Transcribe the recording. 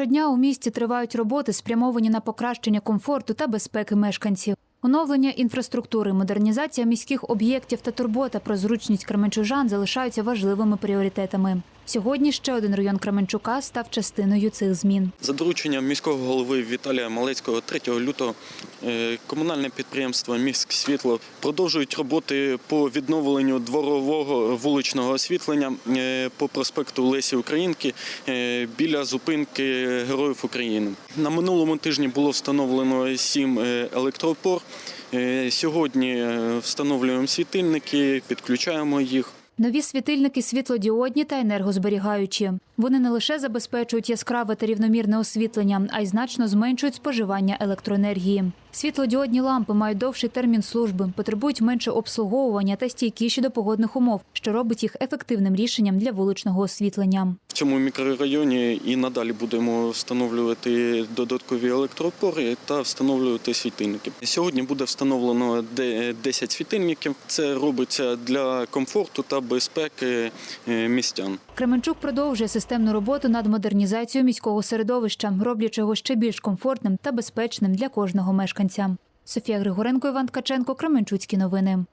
Щодня у місті тривають роботи, спрямовані на покращення комфорту та безпеки мешканців. Оновлення інфраструктури, модернізація міських об'єктів та турбота про зручність кременчужан залишаються важливими пріоритетами. Сьогодні ще один район Кременчука став частиною цих змін. За дорученням міського голови Віталія Малецького 3 лютого е, комунальне підприємство Міськ світло продовжують роботи по відновленню дворового вуличного освітлення е, по проспекту Лесі Українки е, біля зупинки Героїв України. На минулому тижні було встановлено сім е, електроопор. Е, Сьогодні встановлюємо світильники, підключаємо їх. Нові світильники світлодіодні та енергозберігаючі. Вони не лише забезпечують яскраве та рівномірне освітлення, а й значно зменшують споживання електроенергії. Світлодіодні лампи мають довший термін служби, потребують менше обслуговування та стійкіші до погодних умов, що робить їх ефективним рішенням для вуличного освітлення. В цьому мікрорайоні і надалі будемо встановлювати додаткові електроопори та встановлювати світильники. Сьогодні буде встановлено де- 10 світильників. Це робиться для комфорту та безпеки е, містян. Кременчук продовжує системну роботу над модернізацією міського середовища, роблячи його ще більш комфортним та безпечним для кожного мешканця. Софія Григоренко, Іван Ткаченко, Кременчуцькі новини.